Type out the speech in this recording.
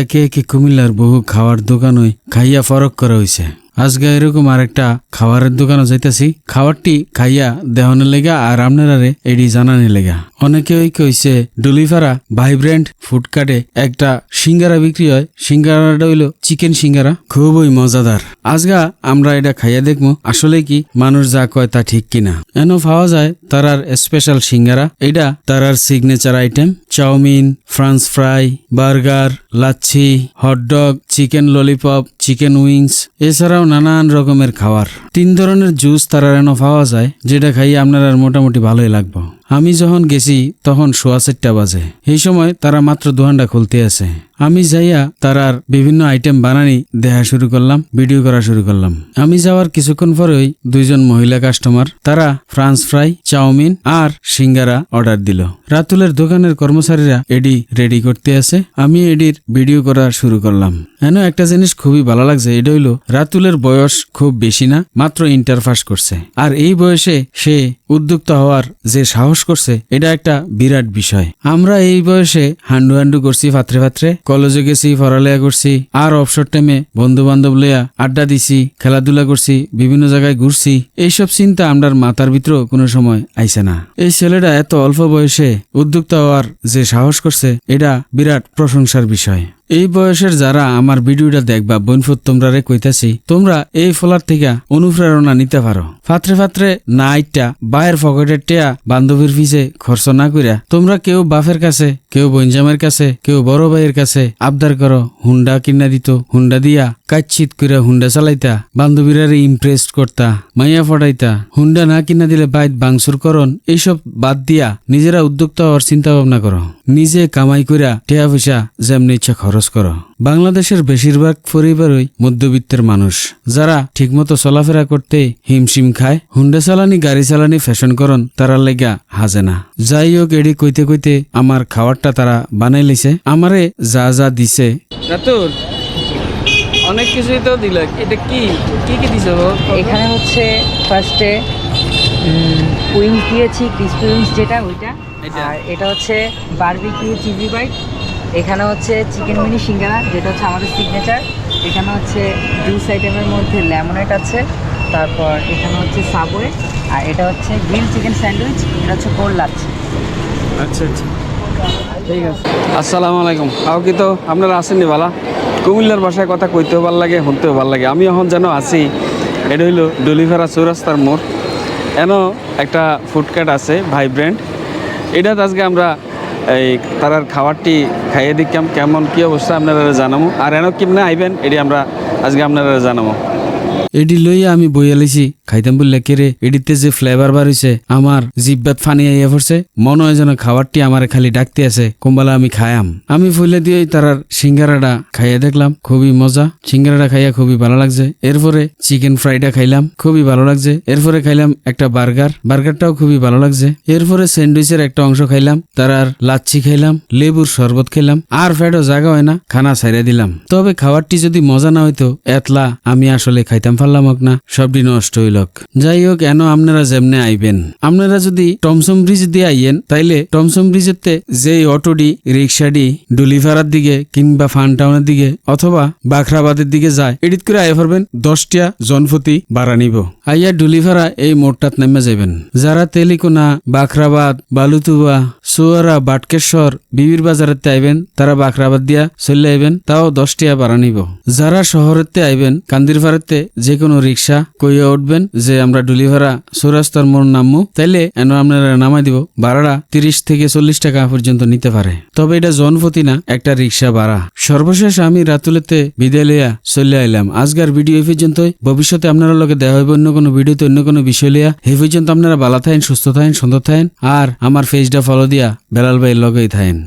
একে একে কুমিল্লার বহু খাওয়ার দোকানই খাইয়া ফরক করা হইছে। আজকে এরকম আরেকটা খাবারের দোকানে যাইতেছি। খাবারটি খাইয়া দেহনের লেগা আর আপনারারে এডি জানানি লেগা। অনেকে ওই কইছে, ডুলিফারা ভাইব্রেন্ট ফুডকার্টে একটা সিঙ্গারা বিক্রি হয়। সিঙ্গারাটা হইল চিকেন সিঙ্গারা, খুবই মজাদার। আজগা আমরা এটা খাইয়া দেখব আসলে কি মানুষ যা কয় তা ঠিক কিনা। এন পাওয়া যায় তারার স্পেশাল সিঙ্গারা এটা তারার signature item chowmein, french fry, burger, lassi hotdog chicken lollipop, chicken wings, এছাড়াও নানান রকমের খাবার। তিন ধরনের জুস তারা এন পাওয়া যায়, যেটা খাইয়ে আপনার আর মোটামুটি ভালোই লাগবে। আমি যখন গেছি, তখন সোয়া চারটা বাজে। এই সময় তারা মাত্র দোকানটা খুলতে আছে। আমি যাইয়া তারার বিভিন্ন আইটেম বানানি, দেখা শুরু করলাম, ভিডিও করা শুরু করলাম। আমি যাওয়ার কিছুক্ষণ পরেই দুইজন মহিলা কাস্টমার তারা ফ্রান্স ফ্রাই চাউমিন আর সিঙ্গারা অর্ডার দিল। রাতুলের দোকানের কর্মচারীরা এডি রেডি করতে আছে। আমি এডির ভিডিও করা শুরু করলাম। এন একটা জিনিস খুবই ভালো লাগছে, এটা হইল রাতুলের বয়স খুব বেশি না, মাত্র ইন্টার পাস করছে। আর এই বয়সে সে উদ্যোক্তা হওয়ার যে সাহস করছে, এটা একটা বিরাট বিষয়। আমরা এই বয়সে হান্ডু হান্ডু করছি ফাত্রে ফাত্রে কলেজে গেছি, পড়ালেখা করছি, আর অবসর টাইমে বন্ধু বান্ধব লইয়া আড্ডা দিছি, খেলাধুলা করছি, বিভিন্ন জায়গায় ঘুরছি, এইসব চিন্তা আমরার মাথার ভিতরেও কোনো সময় আইসে না। এই ছেলেটা এত অল্প বয়সে উদ্যোক্তা হওয়ার যে সাহস করছে, এটা বিরাট প্রশংসার বিষয়। এই বয়সের যারা আমার ভিডিওটা দেখবা বনফুত তোমরা রে কইতাছি, তোমরা এই ফলার থেকে অনুপ্রেরণা নিতে পারো। ফাত্রে ফাত্রে না আইটা বায়ের পকেটের টেয়া বান্ধবীর পিছে খরচ না কইরা তোমরা কেউ বাফের কাছে, কেউ বঞ্জামের কাছে, কেউ বড় ভাইয়ের কাছে আবদার করো, হুন্ডা কিনা দিত, হুন্ডা দিয়া কাচ্ছিত কইরা হুন্ডা চালাইতা, বান্ধবীরারে ইমপ্রেস করতা, মাইয়া ফটাইতা, হুন্ডা না কিনা দিলে বাইত বাংসুর করন এইসব বাদ দিয়া নিজেরা উদ্যোক্তা হওয়ার চিন্তা ভাবনা করো। নিজে কামাই কইরা টেয়া পয়সা যেমনি ইচ্ছা খরচ করো। বাংলাদেশের বেশিরভাগ পরিবারই মধ্যবিত্তের মানুষ। যারা ঠিকমতো চলাফেরা করতে হিমশিম খায় হুন্ডা চালানি গাড়ি চালানি ফ্যাশন করন তারা লেগা হাজে না। যাই হোক এডি কইতে কইতে আমার খাবারটা তারা বানাই লিছে। আমারে যা যা দিছে। রাতুর অনেক কিছুই তো দিল। এটা কি? কি কি দিছে এখানে হচ্ছে ফার্স্টে উইংস দিয়েছি ক্রিসপি উইংস যেটা ওইটা। এটা? আর এটা হচ্ছে বারবিকিউ চিলি বাইট এখানে হচ্ছে চিকেন মিনি সিঙ্গারা যেটা হচ্ছে আমাদের সিগনেচার এখানে হচ্ছে জুস আইটেমের মধ্যে লেমনেট আছে তারপর এখানে হচ্ছে সাবওয়ে আর এটা হচ্ছে গ্রিল চিকেন স্যান্ডউইচ এটা হচ্ছে কোল্ড লাচ্ছি আচ্ছা আচ্ছা। ঠিক আছে। আসসালামু আলাইকুম। আও কি তো? আপনারা আসেননি বালা? কুমিল্লার ভাষায় কথা কইতেও ভালো লাগে শুনতেও ভালো লাগে। আমি এখন যেন আছি এটা হইল ডলিভারা চৌরাস্তার মোড়। এন একটা ফুডকার্ট আছে ভাইব্রেন্ট এটাতে আজকে আমরা এই তারার খাবারটি খাইয়ে দিকাম কেমন কী অবস্থা আপনারা জানাব আর এন কেমনে আইবেন, এটি আমরা আজকে আপনারা জানাব এডি লইয়া আমি বইয়া লাইছি খাইতাম বললে কেরে এডিতে যে ফ্লেভার হইছে, আমার জিব্বাত ফানি আইয়া পড়ছে। মনে হয় যেন খাবারটি আমার খালি ডাকতে আছে, কোম্বালা আমি খায়াম। আমি ফুলে দিয়ে তারার সিঙ্গারাটা খাইয়া দেখলাম, খুবই মজা। সিঙ্গারাটা খাইয়া খুবই ভালো লাগছে। এরপরে চিকেন ফ্রাইটা খাইলাম, খুবই ভালো লাগছে। এরপরে খাইলাম একটা বার্গার, বার্গারটাও খুবই ভালো লাগছে। এরপরে স্যান্ডউইচের একটা অংশ খাইলাম, তারার লাচ্ছি খাইলাম, লেবুর শরবত খেলাম আর ফ্যাটও জায়গা হয় না, খানা ছাইরা দিলাম। তবে খাবারটি যদি মজা না হইতো, এতলা আমি আসলে খাইতাম পারলাম হোক না, সবটি নষ্ট হইলক যাই হোক, এন আপনারা যেমনে আইবেন। আপনারা যদি টমসম ব্রিজ দিয়ে আইয়েন, তাইলে টমসম ব্রিজেতে যে অটোডি রিক্সাডি ডুলিভারার দিকে কিংবা ফান টাউনের দিকে অথবা বাখরাবাদের দিকে যায়, এডিট করে আইয়া পারবেন দশটা জনপতি ভাড়া নিব। আইয়া ডুলিভারা এই মোড়টাত নেমে যাবেন যারা তেলিকোনা, বাখরাবাদ বালুতুবা সুয়ারা, বাটকেশ্বর, বিবির বাজারেতে আইবেন, তারা বাখরাবাদ দিয়া চলে আইবেন, তাও দশটিয়া ভাড়া নিব। যারা শহরেতে আইবেন কান্দির ভাড়াতে যে কোনো রিক্সা কইয়া উঠবেন যে, আমরা ডুলিভারা সৌরাস্তার মোড় নামবো তাইলে এন আপনারা নামাই দিব। ভাড়াটা তিরিশ থেকে চল্লিশ টাকা পর্যন্ত নিতে পারে। তবে এটা জনপতি না, একটা রিক্সা ভাড়া। সর্বশেষ আমি রাতুলেতে বিদায় লইয়া চলে আইলাম। আজকের ভিডিও এই পর্যন্তই। ভবিষ্যতে আপনারা লগে দেখা হইব অন্য কোনো ভিডিওতে, অন্য কোনো বিষয় লইয়া। এই পর্যন্ত আপনারা ভালো থাকেন, সুস্থ থাকেন, সুন্দর থাকেন। আর আমার ফেসটা ফলো দিয়া বেলাল ভাই লগেই থাকেন।